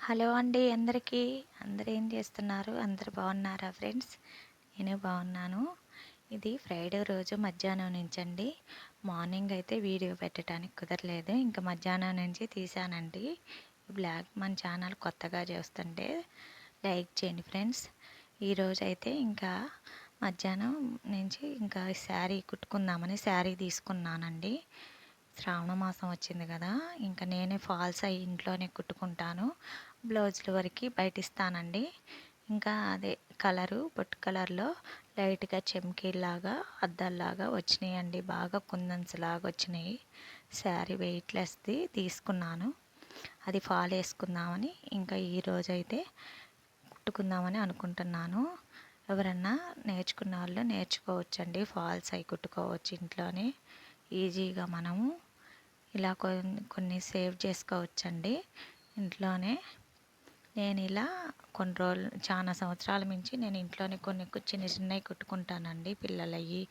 Hello అండి అందరికీ. అందరు ఏం చేస్తున్నారు? అందరు బాగున్నారా ఫ్రెండ్స్? నేను బాగున్నాను. ఇది ఫ్రైడే రోజు మధ్యాహ్నం నుంచి అండి మార్నింగ్ అయితే వీడియో పెట్టడానికి కుదరలేదు. ఇంకా మధ్యాహ్నం నుంచి తీసానండి. బ్లాక్ మన ఛానల్ కొత్తగా చేస్తుంటే లైక్ చేయండి ఫ్రెండ్స్. ఈరోజు అయితే ఇంకా మధ్యాహ్నం నుంచి ఇంకా శారీ కుట్టుకుందామని శారీ తీసుకున్నానండి. శ్రావణ మాసం వచ్చింది కదా. ఇంకా నేనే ఫాల్స్ అయ్యి ఇంట్లోనే కుట్టుకుంటాను. బ్లౌజుల వరకు బయట ఇస్తానండి ఇంకా అదే కలరు పొట్టు కలర్లో లైట్గా చెమ్కీలాగా అద్దాల్లాగా వచ్చినాయండి. బాగా కుందన్స్ లాగా వచ్చినాయి. శారీ వెయిట్లెస్ది తీసుకున్నాను. అది ఫాల్ వేసుకుందామని ఇంకా ఈరోజు అయితే కుట్టుకుందామని అనుకుంటున్నాను. ఎవరన్నా నేర్చుకున్న వాళ్ళు నేర్చుకోవచ్చండి. ఫాల్స్ అవి కుట్టుకోవచ్చు ఇంట్లోనే. ఈజీగా మనము ఇలా కొన్ని కొన్ని సేవ్ చేసుకోవచ్చండి. ఇంట్లోనే నేను ఇలా కొన్ని రోజులు చాలా సంవత్సరాల నుంచి నేను ఇంట్లోనే కొన్ని చిన్న చిన్నవి కుట్టుకుంటానండి పిల్లలవి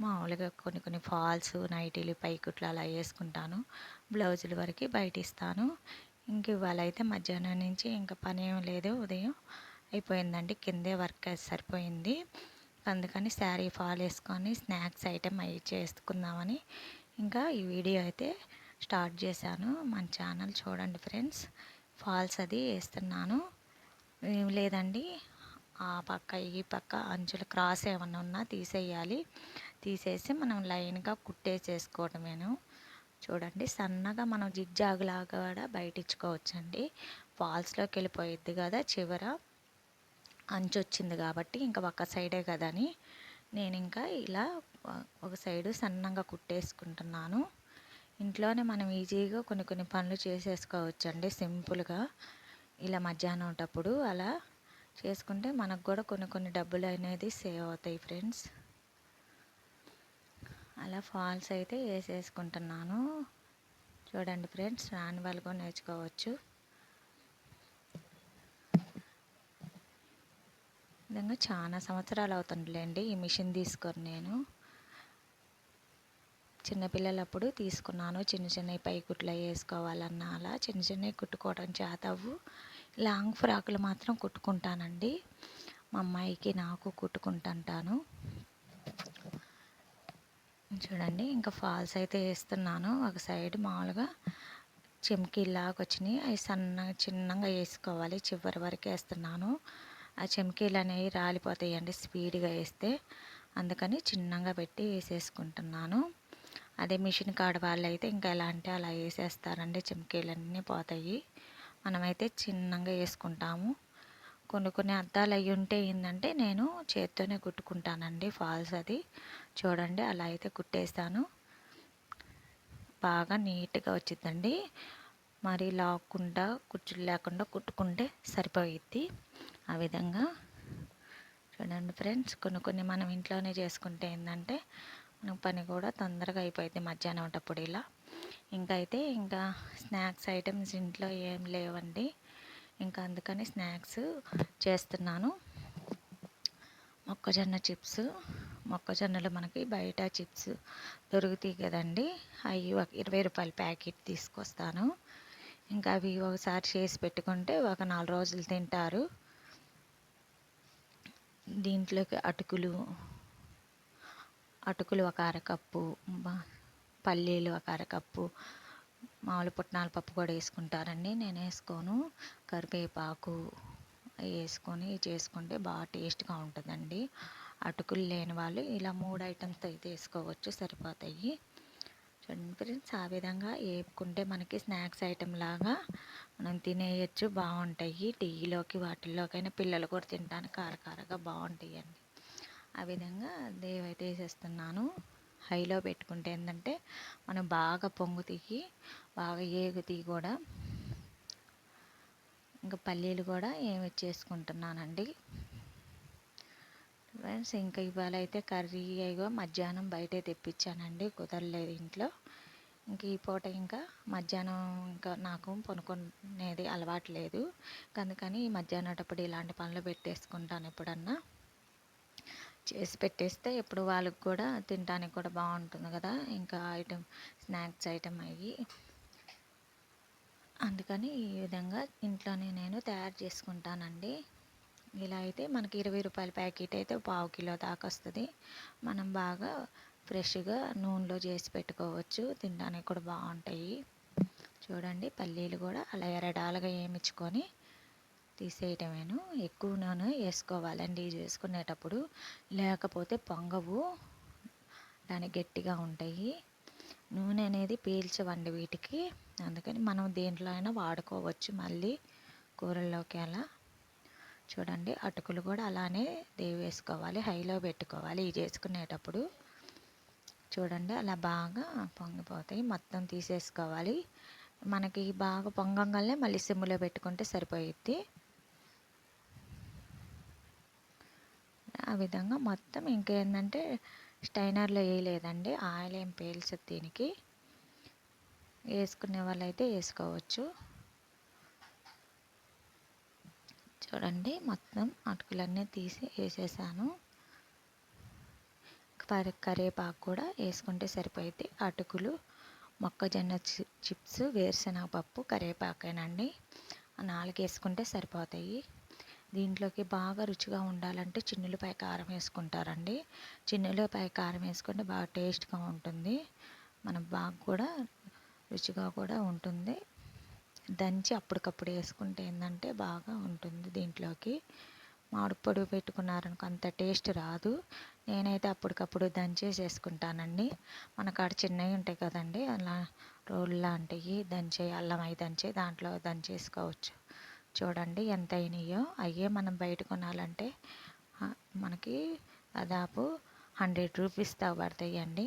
మామూలుగా కొన్ని కొన్ని ఫాల్స్ నైటీలు పైకుట్లు అలా వేసుకుంటాను. బ్లౌజుల వరకు బయట ఇస్తాను ఇంక ఇవాళ అయితే మధ్యాహ్నం నుంచి ఇంకా పని ఏం లేదు ఉదయం అయిపోయిందండి. కిందే వర్క్ సరిపోయింది. అందుకని శారీ ఫాల్ వేసుకొని స్నాక్స్ ఐటెం అవి చేసుకుందామని ఇంకా ఈ వీడియో అయితే స్టార్ట్ చేశాను. మన ఛానల్ చూడండి ఫ్రెండ్స్. ఫాల్స్ అది వేస్తున్నాను. లేదండి. ఆ పక్క ఈ పక్క అంచుల క్రాస్ ఏమన్నా ఉన్నా తీసేయాలి. తీసేసి మనం లైన్గా కుట్టేసేసుకోవడమేను. చూడండి సన్నగా మనం జిగ్జాగ్లాగా కూడా బయటించుకోవచ్చండి ఫాల్స్లోకి వెళ్ళిపోయిద్ది కదా చివర. అంచు వచ్చింది కాబట్టి ఇంకా ఒక సైడే కదా అని నేను ఇంకా ఇలా ఒక సైడు సన్నంగా కుట్టేసుకుంటున్నాను. ఇంట్లోనే మనం ఈజీగా కొన్ని కొన్ని పనులు చేసేసుకోవచ్చు అండి సింపుల్గా. ఇలా మధ్యాహ్నం ఉంటప్పుడు అలా చేసుకుంటే మనకు కూడా కొన్ని కొన్ని డబ్బులు అనేది సేవ్ అవుతాయి ఫ్రెండ్స్. అలా ఫాల్స్ అయితే వేసేసుకుంటున్నాను. చూడండి ఫ్రెండ్స్ రాని వాళ్ళు కూడా నేర్చుకోవచ్చు. విధంగా చాలా సంవత్సరాలు అవుతుందిలేండి ఈ మిషన్ తీసుకొని నేను. చిన్నపిల్లలప్పుడు తీసుకున్నాను. చిన్న చిన్న పైకుట్లు వేసుకోవాలన్నా అలా చిన్న చిన్నవి కుట్టుకోవడం చేతవు లాంగ్ ఫ్రాకులు మాత్రం కుట్టుకుంటానండి. మా అమ్మాయికి నాకు కుట్టుకుంటుంటాను. చూడండి ఇంకా ఫాల్స్ అయితే వేస్తున్నాను. ఒక సైడ్ మామూలుగా చెమ్కీలాగా వచ్చినాయి. అవి సన్నగా చిన్నగా వేసుకోవాలి. చివరి వరకు వేస్తున్నాను. ఆ చెమ్కీలు అనేవి రాలిపోతాయండి స్పీడ్గా వేస్తే. అందుకని చిన్నగా పెట్టి వేసేసుకుంటున్నాను. అదే మిషన్ కాడ వాళ్ళు అయితే ఇంకా ఎలా అంటే అలా వేసేస్తారండి. చిమ్కీలన్నీ పోతాయి. మనమైతే చిన్నగా వేసుకుంటాము. కొన్ని కొన్ని అద్దాలు అవి ఉంటే ఏంటంటే నేను చేత్తోనే కుట్టుకుంటానండి ఫాల్స్ అది. చూడండి అలా అయితే కుట్టేస్తాను. బాగా నీట్గా వచ్చిందండి మరి లాక్కుండా కుర్చీలు లేకుండా కుట్టుకుంటే సరిపోయిద్ది ఆ విధంగా. చూడండి ఫ్రెండ్స్ కొన్ని కొన్ని మనం ఇంట్లోనే చేసుకుంటే ఏంటంటే పని కూడా తొందరగా అయిపోయింది మధ్యాహ్నం అప్పుడు ఇలా. ఇంకా అయితే ఇంకా స్నాక్స్ ఐటమ్స్ ఇంట్లో ఏం లేవండి. ఇంకా అందుకని స్నాక్స్ చేస్తున్నాను. మొక్కజొన్న చిప్స్ మొక్కజొన్నలు మనకి బయట చిప్స్ దొరుకుతాయి కదండి. అవి ఒక ఇరవై రూపాయల ప్యాకెట్ తీసుకొస్తాను. ఇంకా అవి ఒకసారి చేసి పెట్టుకుంటే ఒక నాలుగు రోజులు తింటారు. దీంట్లోకి అటుకులు అటుకులు ఒక అరకప్పు పల్లీలు ఒక అరకప్పు మామూలు పుట్నాల పప్పు కూడా వేసుకుంటారండి. నేను వేసుకోను. కరివేపాకు వేసుకొని చేసుకుంటే బాగా టేస్ట్గా ఉంటుందండి. అటుకులు లేని వాళ్ళు ఇలా మూడు ఐటమ్స్ అయితే వేసుకోవచ్చు సరిపోతాయి. చూడండి ఫ్రెండ్స్ ఆ విధంగా వేపుకుంటే మనకి స్నాక్స్ ఐటెం లాగా మనం తినేయచ్చు బాగుంటాయి. టీలోకి వాటిల్లోకైనా పిల్లలు కూడా తినడానికి కారకారగా బాగుంటాయి అండి ఆ విధంగా దేవైతే వేసేస్తున్నాను హైలో పెట్టుకుంటే ఏంటంటే మనం బాగా పొంగు తీగి బాగా ఏగు తీగి కూడా ఇంకా పల్లీలు కూడా ఏమి చేసుకుంటున్నానండి ఫ్రెండ్స్ ఇంకా ఇవాళ అయితే కర్రీ అయ్యో మధ్యాహ్నం బయటే తెప్పించానండి కుదరలేదు ఇంట్లో. ఇంక ఈ పూట ఇంకా మధ్యాహ్నం ఇంకా నాకు పొనుకునేది అలవాటు లేదు. అందుకని మధ్యాహ్నటప్పుడు ఇలాంటి పనులు పెట్టేసుకుంటాను ఎప్పుడన్నా. చేసి పెట్టేస్తే ఎప్పుడు వాళ్ళకి కూడా తినడానికి కూడా బాగుంటుంది కదా. ఇంకా ఐటెం స్నాక్స్ ఐటెం అయ్యి. అందుకని ఈ విధంగా ఇంట్లోనే నేను తయారు చేసుకుంటానండి. ఇలా అయితే మనకి ఇరవై రూపాయల ప్యాకెట్ అయితే పావు కిలో దాకా వస్తుంది. మనం బాగా ఫ్రెష్గా నూనెలో చేసి పెట్టుకోవచ్చు. తినడానికి కూడా బాగుంటాయి. చూడండి పల్లీలు కూడా అలా ఎరడాలుగా వేయించుకొని తీసేయటమేను. ఎక్కువ నూనె వేసుకోవాలండి. ఇది లేకపోతే పొంగవు దాని గట్టిగా ఉంటాయి. నూనె అనేది పీల్చవండి వీటికి. అందుకని మనం దేంట్లో అయినా వాడుకోవచ్చు మళ్ళీ కూరల్లోకి అలా. చూడండి అటుకులు కూడా అలానే దేవి వేసుకోవాలి. హైలో పెట్టుకోవాలి ఇది చేసుకునేటప్పుడు చూడండి అలా బాగా పొంగిపోతాయి. మొత్తం తీసేసుకోవాలి. మనకి బాగా పొంగంగానే మళ్ళీ సిమ్లో పెట్టుకుంటే సరిపోయిద్ది. ఆ విధంగా మొత్తం ఇంకేంటంటే స్టైనర్లో వేయలేదండి ఆయిల్ ఏం పేల్చదు దీనికి. వేసుకునే వాళ్ళైతే వేసుకోవచ్చు. చూడండి మొత్తం అటుకులన్నీ తీసి వేసేసాను. కరివేపాకు కూడా వేసుకుంటే సరిపోయింది అటుకులు మొక్కజొన్న చిప్స్ వేరుశనగ పప్పు కరివేపాకేనండి. నాలుగు వేసుకుంటే సరిపోతాయి. దీంట్లోకి బాగా రుచిగా ఉండాలంటే చిన్నులపై కారం వేసుకుంటారండి. చిన్నులపై కారం వేసుకుంటే బాగా టేస్ట్గా ఉంటుంది. మనం బాగా కూడా రుచిగా కూడా ఉంటుంది. దంచి అప్పటికప్పుడు వేసుకుంటే ఏంటంటే బాగా ఉంటుంది దీంట్లోకి. మామిడి పెట్టుకున్నారనుకో అంత టేస్ట్ రాదు. నేనైతే అప్పటికప్పుడు దంచేసి వేసుకుంటానండి. మన కాడ చిన్నవి ఉంటాయి కదండి అలా రోల్ లాంటివి దంచే అల్లం అవి దంచే దాంట్లో దంచేసుకోవచ్చు. చూడండి ఎంత అయినాయో అయ్యే మనం బయట కొనాలంటే మనకి దాదాపు హండ్రెడ్ రూపీస్ దా పడతాయి అండి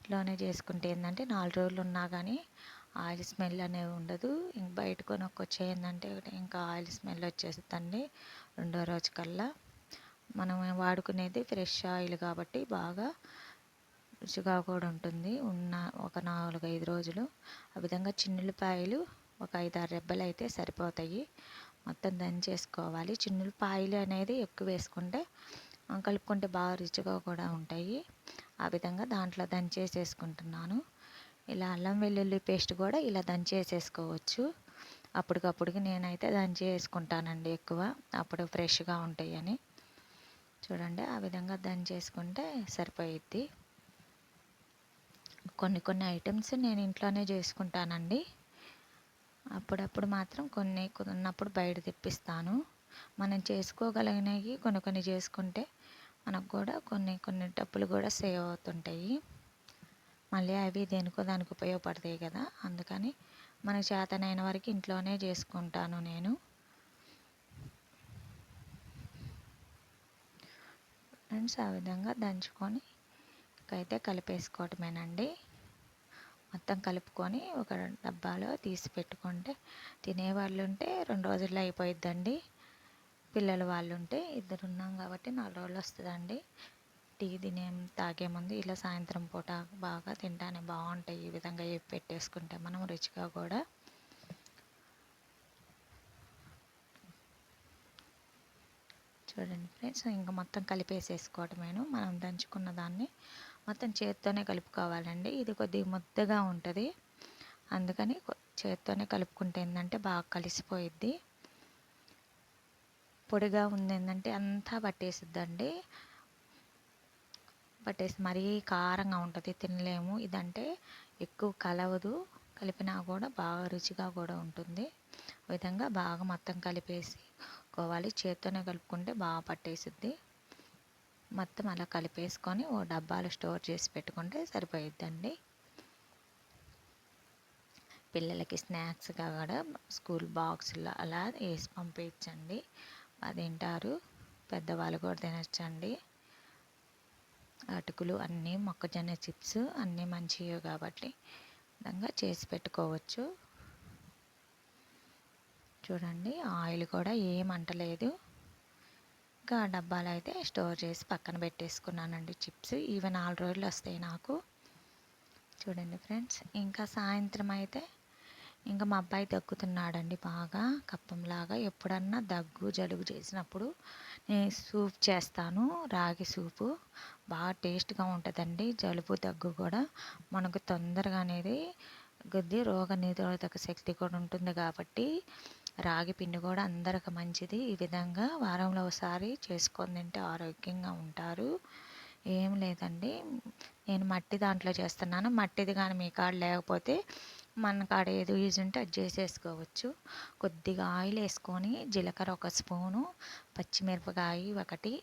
ఇంట్లోనే చేసుకుంటే ఏంటంటే నాలుగు రోజులు ఉన్నా కానీ ఆయిల్ స్మెల్ అనేది ఉండదు. ఇంక బయట కొనుక్కొచ్చే ఏంటంటే ఇంకా ఆయిల్ స్మెల్ వచ్చేస్తుందండి రెండో రోజు కల్లా. మనం వాడుకునేది ఫ్రెష్ ఆయిల్ కాబట్టి బాగా రుచిగా కూడా ఉంటుంది. ఉన్న ఒక నాలుగు ఐదు రోజులు. ఆ విధంగా చిన్నులపాయలు ఒక ఐదు ఆరు రెబ్బలు అయితే సరిపోతాయి. మొత్తం దంచేసుకోవాలి. చిన్నులపాయలు అనేది ఎక్కువ వేసుకుంటే కలుపుకుంటే బాగా రుచిగా కూడా ఉంటాయి. ఆ విధంగా దాంట్లో దంచేసేసుకుంటున్నాను. ఇలా అల్లం వెల్లుల్లి పేస్ట్ కూడా ఇలా దంచేసేసుకోవచ్చు. అప్పటికప్పుడుకి నేనైతే దంచేసుకుంటానండి ఎక్కువ. అప్పుడు ఫ్రెష్గా ఉంటాయని. చూడండి ఆ విధంగా దంచేసుకుంటే సరిపోయిద్ది. కొన్ని కొన్ని ఐటమ్స్ నేను ఇంట్లోనే చేసుకుంటానండి. అప్పుడప్పుడు మాత్రం కొన్ని కుదిరినప్పుడు బయట తెప్పిస్తాను. మనం చేసుకోగలిగినవి కొన్ని కొన్ని చేసుకుంటే మనకు కూడా కొన్ని కొన్ని డబ్బులు కూడా సేవ్ అవుతుంటాయి. మళ్ళీ అవి దేనికో దానికి ఉపయోగపడతాయి కదా. అందుకని మనకు చేతనైన వరకు ఇంట్లోనే చేసుకుంటాను నేను. ఫ్రెండ్స్ ఆ విధంగా దంచుకొని ఇకైతే కలిపేసుకోవటమేనండి. మొత్తం కలుపుకొని ఒక డబ్బాలో తీసి పెట్టుకుంటే తినేవాళ్ళు ఉంటే రెండు రోజుల్లో అయిపోయిద్దండి. పిల్లలు వాళ్ళు ఉంటే ఇద్దరు ఉన్నాం కాబట్టి నాలుగు రోజులు వస్తుందండి. టీ తినే తాగే ముందు ఇలా సాయంత్రం పూట బాగా తింటానే బాగుంటాయి ఈ విధంగా పెట్టేసుకుంటే మనం రుచిగా కూడా. చూడండి ఫ్రెండ్స్ ఇంకా మొత్తం కలిపేసేసుకోవటమేను. మనం దంచుకున్న దాన్ని మొత్తం చేత్తోనే కలుపుకోవాలండి. ఇది కొద్దిగా ముద్దగా ఉంటుంది. అందుకని చేత్తోనే కలుపుకుంటే ఏంటంటే బాగా కలిసిపోయిద్ది. పొడిగా ఉంది ఏంటంటే అంతా పట్టేసిద్దండి. పట్టేసి మరీ కారంగా ఉంటుంది తినలేము. ఇదంటే ఎక్కువ కలవదు. కలిపినా కూడా బాగా రుచిగా కూడా ఉంటుంది. విధంగా బాగా మొత్తం కలిపేసి కోవాలి. చేత్తోనే కలుపుకుంటే బాగా పట్టేసిద్ది. మొత్తం అలా కలిపేసుకొని ఓ డబ్బాలు స్టోర్ చేసి పెట్టుకుంటే సరిపోయిద్దండి. పిల్లలకి స్నాక్స్గా కూడా స్కూల్ బాక్స్లో అలా వేసి పంపించండి. అది తింటారు పెద్దవాళ్ళు కూడా తినచ్చండి. అటుకులు అన్నీ మొక్కజొన్న చిప్స్ అన్నీ మంచివి కాబట్టి విధంగా చేసి పెట్టుకోవచ్చు. చూడండి ఆయిల్ కూడా ఏమంటలేదు ఇంకా డబ్బాలు అయితే స్టోర్ చేసి పక్కన పెట్టేసుకున్నానండి చిప్స్. ఇవి నాలుగు రోజులు వస్తాయి నాకు. చూడండి ఫ్రెండ్స్ ఇంకా సాయంత్రం అయితే ఇంకా మా అబ్బాయి దగ్గుతున్నాడండి బాగా కప్పంలాగా. ఎప్పుడన్నా దగ్గు జలుబు చేసినప్పుడు నేను సూప్ చేస్తాను రాగి సూపు. బాగా టేస్ట్గా ఉంటుందండి జలుబు దగ్గు కూడా. మనకు తొందరగా అనేది కొద్ది రోగ నిరోధక శక్తి కూడా ఉంటుంది కాబట్టి రాగి పిండి కూడా అందరికి మంచిది. ఈ విధంగా వారంలో ఒకసారి చేసుకొని తింటే ఆరోగ్యంగా ఉంటారు. ఏం లేదండి. నేను మట్టి దాంట్లో చేస్తున్నాను. మట్టిది కానీ మీ కాడ లేకపోతే మన కాడ ఏదో యూజ్ ఉంటే అది చేసేసుకోవచ్చు. కొద్దిగా ఆయిల్ వేసుకొని జీలకర్ర ఒక స్పూను పచ్చిమిరపకాయ ఒకటి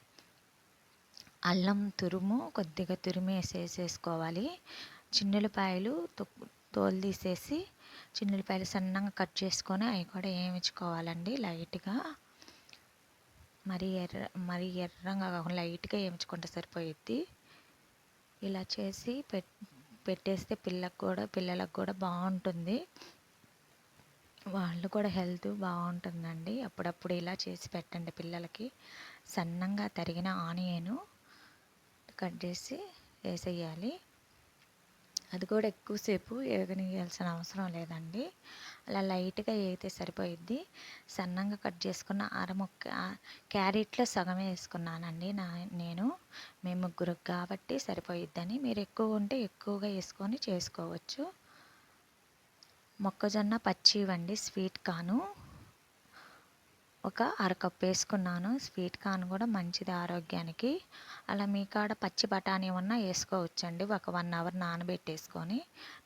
అల్లం తురుము కొద్దిగా తురిమి వేసేసేసుకోవాలి చిన్నులపాయలు తోలు తీసేసి చిన్నపాయలు సన్నంగా కట్ చేసుకొని అవి కూడా వేయించుకోవాలండి లైట్గా. మరీ ఎర్ర మరీ ఎర్రంగా కాకుండా లైట్గా వేయించుకుంటే సరిపోయిద్ది. ఇలా చేసి పెట్ పెట్టేస్తే పిల్లకు కూడా పిల్లలకు కూడా బాగుంటుంది. వాళ్ళు కూడా హెల్త్ బాగుంటుందండి. అప్పుడప్పుడు ఇలా చేసి పెట్టండి పిల్లలకి. సన్నంగా తరిగిన ఆనియను కట్ చేసి వేసేయాలి. అది కూడా ఎక్కువసేపు వేగనియాల్సిన అవసరం లేదండి. అలా లైట్గా వేగితే సరిపోయిద్ది. సన్నంగా కట్ చేసుకున్న అరముక్క క్యారెట్లో సగమే వేసుకున్నానండి నా నేను. మేము ముగ్గురు కాబట్టి సరిపోయిద్దని. మీరు ఎక్కువ ఉంటే ఎక్కువగా వేసుకొని చేసుకోవచ్చు. మొక్కజొన్న పచ్చి ఇవ్వండి స్వీట్ కాను. ఒక అరకప్పు వేసుకున్నాను. స్వీట్ కార్న్ కూడా మంచిది ఆరోగ్యానికి. అలా మీ కాడ పచ్చి బఠానీ ఉన్నా వేసుకోవచ్చండి. ఒక వన్ అవర్ నానబెట్టేసుకొని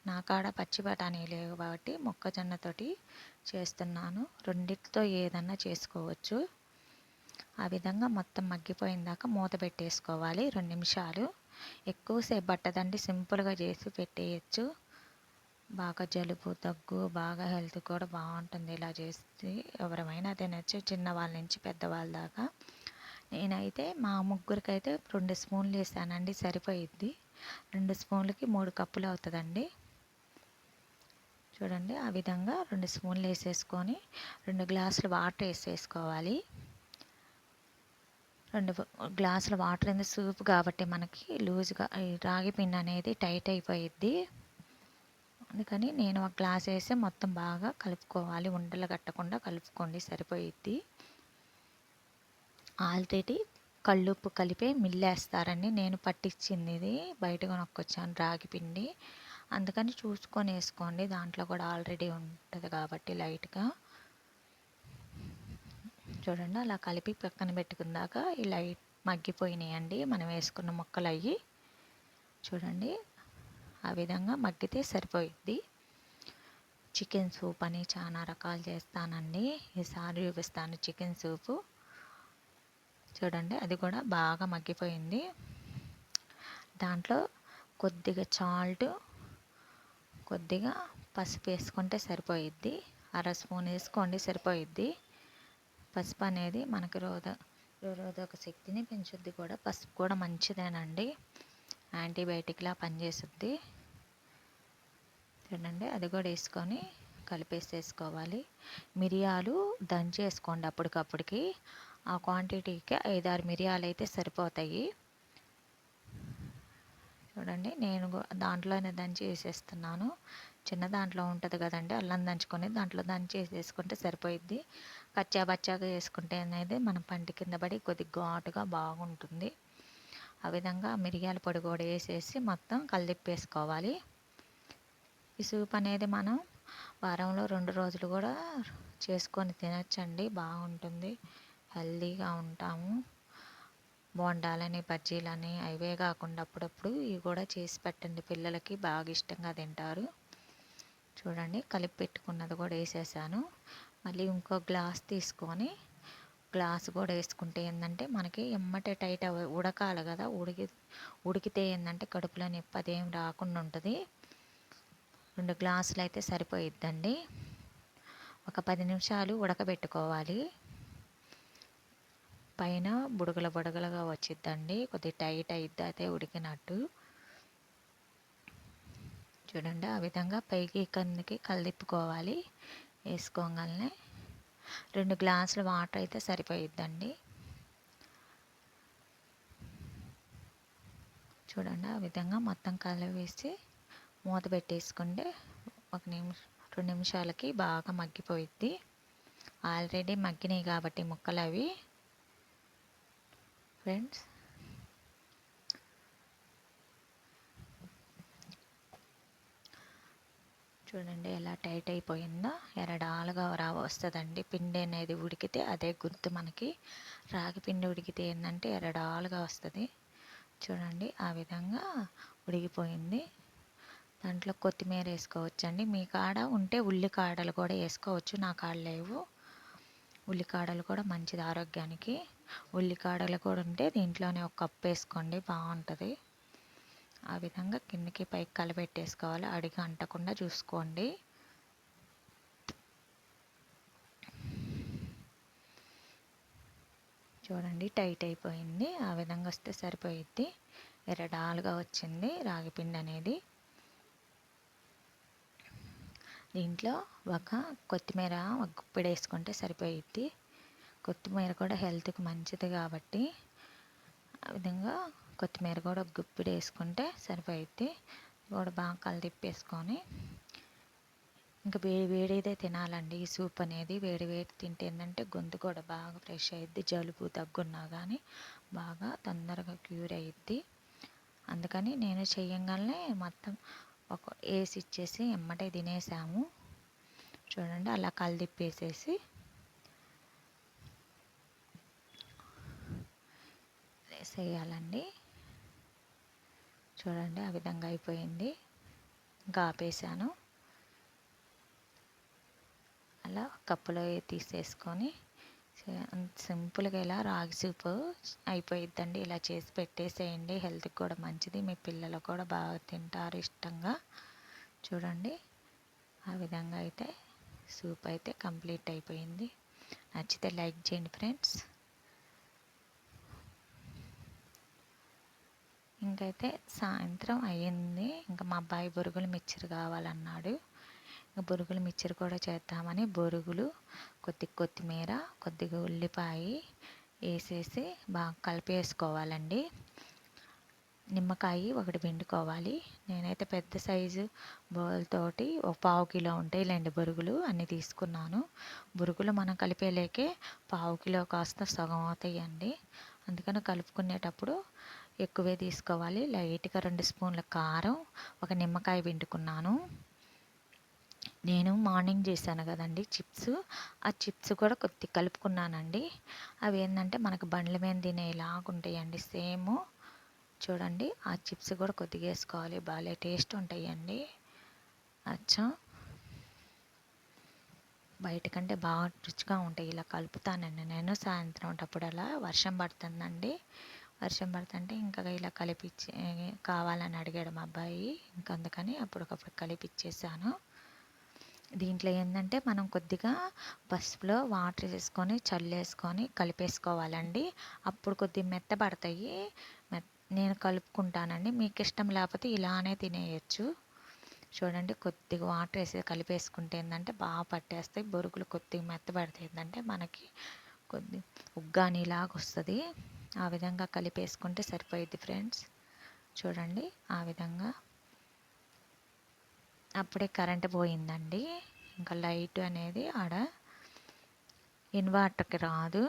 నా కాడ పచ్చి బఠానీ లేవు కాబట్టి మొక్కజొన్నతోటి చేస్తున్నాను. రెండిటితో ఏదన్నా చేసుకోవచ్చు. ఆ విధంగా మొత్తం మగ్గిపోయిన దాకా మూత పెట్టేసుకోవాలి రెండు నిమిషాలు. ఎక్కువసేపు పట్టదండి సింపుల్గా చేసి పెట్టేయచ్చు. బాగా జలుబు దగ్గు బాగా హెల్త్ కూడా బాగుంటుంది. ఇలా చేస్తే ఎవరమైనా తినచ్చు చిన్నవాళ్ళ నుంచి పెద్దవాళ్ళ దాకా. నేనైతే మా ముగ్గురికైతే రెండు స్పూన్లు వేసానండి సరిపోయిద్ది. రెండు స్పూన్లకి మూడు కప్పులు అవుతుందండి. చూడండి ఆ విధంగా రెండు స్పూన్లు వేసేసుకొని రెండు గ్లాసులు వాటర్ వేసేసుకోవాలి. రెండు గ్లాసుల వాటర్ అనేది సూప్ కాబట్టి మనకి లూజ్గా రాగి పిండి అనేది టైట్ అయిపోయిద్ది. అందుకని నేను ఒక గ్లాస్ వేసి మొత్తం బాగా కలుపుకోవాలి. ఉండలు కట్టకుండా కలుపుకోండి సరిపోయిద్ది. ఆల్రెడీ కళ్ళుప్పు కలిపే మిల్లేస్తారండి. నేను పట్టించింది ఇది బయట కొనుక్కొచ్చాను రాగి పిండి. అందుకని చూసుకొని వేసుకోండి. దాంట్లో కూడా ఆల్రెడీ ఉంటుంది కాబట్టి లైట్గా. చూడండి అలా కలిపి పక్కన పెట్టుకుందాక ఈ లైట్ మగ్గిపోయినాయండి. మనం వేసుకున్న ముక్కలు అయ్యి చూడండి ఆ విధంగా మగ్గితే సరిపోయిద్ది. చికెన్ సూప్ అని చాలా రకాలు చేస్తానండి. ఈసారి చూపిస్తాను చికెన్ సూపు. చూడండి అది కూడా బాగా మగ్గిపోయింది. దాంట్లో కొద్దిగా చాల్ట్ కొద్దిగా పసుపు వేసుకుంటే సరిపోయిద్ది. అర స్పూన్ వేసుకోండి సరిపోయిద్ది. పసుపు అనేది మనకి రోధ రోధక శక్తిని పెంచుద్ది కూడా. పసుపు కూడా మంచిదేనండి. యాంటీబయాటిక్లా పనిచేస్తుంది చూడండి అది కూడా వేసుకొని కలిపేసేసుకోవాలి. మిరియాలు దంచేసుకోండి అప్పటికప్పటికి. ఆ క్వాంటిటీకి ఐదారు మిరియాలు అయితే సరిపోతాయి. చూడండి నేను దాంట్లోనే దంచి వేసేస్తున్నాను. చిన్న దాంట్లో ఉంటుంది కదండి అల్లం దంచుకొని దాంట్లో దంచి వేసేసుకుంటే సరిపోయిద్ది. కచ్చా బచ్చాగా వేసుకుంటే అనేది మనం పంటి కింద పడి కొద్దిగా ఘాటుగా బాగుంటుంది. ఆ విధంగా మిరియాల పొడి కూడా వేసేసి మొత్తం కలిదిప్పేసుకోవాలి ఈ సూప్ అనేది మనం వారంలో రెండు రోజులు కూడా చేసుకొని తినచ్చండి. బాగుంటుంది. హెల్దీగా ఉంటాము. బోండాలని బజ్జీలని అవే కాకుండా అప్పుడప్పుడు ఇవి కూడా చేసి పెట్టండి. పిల్లలకి బాగా ఇష్టంగా తింటారు. చూడండి కలిపి పెట్టుకున్నది కూడా వేసేసాను. మళ్ళీ ఇంకో గ్లాస్ తీసుకొని గ్లాస్ కూడా వేసుకుంటే ఏంటంటే మనకి ఎమ్మటే టైట్ ఉడకాలి కదా. ఉడికి ఉడికితే ఏంటంటే కడుపులో నొప్పి అదేం రాకుండా ఉంటుంది. రెండు గ్లాసులు అయితే సరిపోయిద్దండి. ఒక పది నిమిషాలు ఉడకబెట్టుకోవాలి. పైన బుడగల బుడగలుగా వచ్చిద్దండి. కొద్దిగా టైట్ అయిద్ది అయితే ఉడికినట్టు. చూడండి ఆ విధంగా పైకి కిందకి కలిదిప్పుకోవాలి వేసుకోగానే రెండు గ్లాసులు వాటర్ అయితే సరిపోయిద్దండి. చూడండి ఆ విధంగా మొత్తం కలిపేసి మూత పెట్టేసుకుంటే ఒక నిమిషం రెండు నిమిషాలకి బాగా మగ్గిపోయిద్ది. ఆల్రెడీ మగ్గినాయి కాబట్టి ముక్కలు అవి ఫ్రెండ్స్ చూడండి ఎలా టైట్ అయిపోయిందో ఎరడాలుగా రా వస్తుందండి. పిండి అనేది ఉడికితే అదే గుర్తు మనకి. రాగి పిండి ఉడికితే ఏంటంటే ఎరడాలుగా వస్తుంది. చూడండి ఆ విధంగా ఉడికిపోయింది. దాంట్లో కొత్తిమీర వేసుకోవచ్చండి. మీ కాడ ఉంటే ఉల్లికాడలు కూడా వేసుకోవచ్చు. నా కాడ లేవు. ఉల్లికాడలు కూడా మంచిది ఆరోగ్యానికి. ఉల్లికాడలు కూడా ఉంటే దీంట్లోనే ఒక కప్పు వేసుకోండి. బాగుంటుంది. ఆ విధంగా కిందకి పైకి కలబెట్టేసుకోవాలి అడిగి అంటకుండా చూసుకోండి. చూడండి టైట్ అయిపోయింది. ఆ విధంగా వస్తే సరిపోయిద్ది. ఎర్రడాలుగా వచ్చింది. రాగిపిండి అనేది. దీంట్లో ఒక కొత్తిమీర ఒక గుప్పిడి వేసుకుంటే సరిపోయిద్ది. కొత్తిమీర కూడా హెల్త్కి మంచిది కాబట్టి ఆ విధంగా కొత్తిమీర కూడా ఒక గుప్పిడి వేసుకుంటే సరిపోయిద్ది. కూడా బాగా కలిదిప్పేసుకొని ఇంకా వేడి వేడిదే తినాలండి ఈ సూప్ అనేది. వేడి వేడి తింటే ఏంటంటే గొంతు కూడా బాగా ఫ్రెష్ అయ్యిద్ది జలుబు దగ్గున్నా కానీ బాగా తొందరగా క్యూర్ అయ్యిద్ది అందుకని నేను చేయంగానే మొత్తం ఒక వేసి ఇచ్చేసి ఎమ్మటే తినేసాము. చూడండి అలా కలిదిప్పేసేసి వేసేయాలండి. చూడండి ఆ విధంగా అయిపోయింది. ఇంకా ఆపేసాను అలా కప్పులో తీసేసుకొని సింపుల్గా ఇలా రాగి సూపు అయిపోయిద్దండి. ఇలా చేసి పెట్టేసేయండి. హెల్త్కి కూడా మంచిది. మీ పిల్లలు కూడా బాగా తింటారు ఇష్టంగా. చూడండి ఆ విధంగా అయితే సూప్ అయితే కంప్లీట్ అయిపోయింది. నచ్చితే లైక్ చేయండి ఫ్రెండ్స్. ఇంకైతే సాయంత్రం అయ్యింది. ఇంకా మా అబ్బాయి బొరుగులు మిక్చర్ కావాలన్నాడు. ఇంకా బొరుగులు మిక్చర్ కూడా చేద్దామని బొరుగులు కొద్ది కొత్తిమీర కొద్దిగా ఉల్లిపాయ వేసేసి బాగా కలిపేసుకోవాలండి. నిమ్మకాయ ఒకటి పిండుకోవాలి. నేనైతే పెద్ద సైజు బౌల్తోటి ఒక పావు కిలో ఉంటాయి లేండి బొరుగులు అన్నీ తీసుకున్నాను. బొరుగులు మనం కలిపేలేకే పావు కిలో కాస్త సగం అవుతాయండి. అందుకని కలుపుకునేటప్పుడు ఎక్కువే తీసుకోవాలి. లైట్గా రెండు స్పూన్ల కారం ఒక నిమ్మకాయ పిండుకున్నాను. నేను మార్నింగ్ చేశాను కదండి చిప్స్. ఆ చిప్స్ కూడా కొద్ది కలుపుకున్నానండి. అవి ఏంటంటే మనకు బండ్ల మీద తినేలాగా ఉంటాయండి సేమ్. చూడండి ఆ చిప్స్ కూడా కొద్దిగా వేసుకోవాలి. బాగా టేస్ట్ ఉంటాయండి. అచ్చా. బయట కంటే బాగా రుచిగా ఉంటాయి. ఇలా కలుపుతానండి నేను సాయంత్రం అప్పుడు అలా వర్షం పడుతుందండి. వర్షం పడుతుంటే ఇంకా ఇలా కలిపిచ్చి కావాలని అడిగాడు మా అబ్బాయి. ఇంకా అందుకని అప్పటికప్పుడు కలిపిచ్చేసాను. దీంట్లో ఏంటంటే మనం కొద్దిగా పసుపులో వాటర్ వేసుకొని చల్లేసుకొని కలిపేసుకోవాలండి. అప్పుడు కొద్దిగా మెత్తబడతాయి నేను కలుపుకుంటానండి. మీకు ఇష్టం లేకపోతే ఇలానే తినేయచ్చు. చూడండి కొద్దిగా వాటర్ వేసి కలిపేసుకుంటే ఏంటంటే బాగా పట్టేస్తాయి. బొరుగులు కొద్దిగా మెత్తపడితే ఏంటంటే మనకి కొద్ది ఉగ్గానిలాగా వస్తుంది. ఆ విధంగా కలిపేసుకుంటే సరిపోయిద్ది ఫ్రెండ్స్. చూడండి ఆ విధంగా. అప్పుడే కరెంట్ పోయిందండి. ఇంకా లైట్ అనేది ఆడ ఇన్వర్టర్కి రాదు.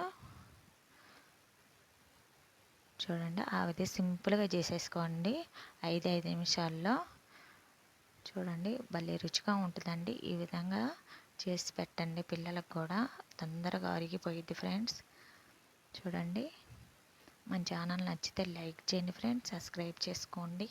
చూడండి అది సింపుల్గా చేసేసుకోండి. ఐదు ఐదు నిమిషాల్లో. చూడండి భలే రుచిగా ఉంటుందండి. ఈ విధంగా చేసి పెట్టండి పిల్లలకు కూడా. తొందరగా అరిగిపోయిద్ది ఫ్రెండ్స్. చూడండి. మన ఛానల్ నచ్చితే లైక్ చేయండి ఫ్రెండ్స్ సబ్స్క్రైబ్ చేసుకోండి.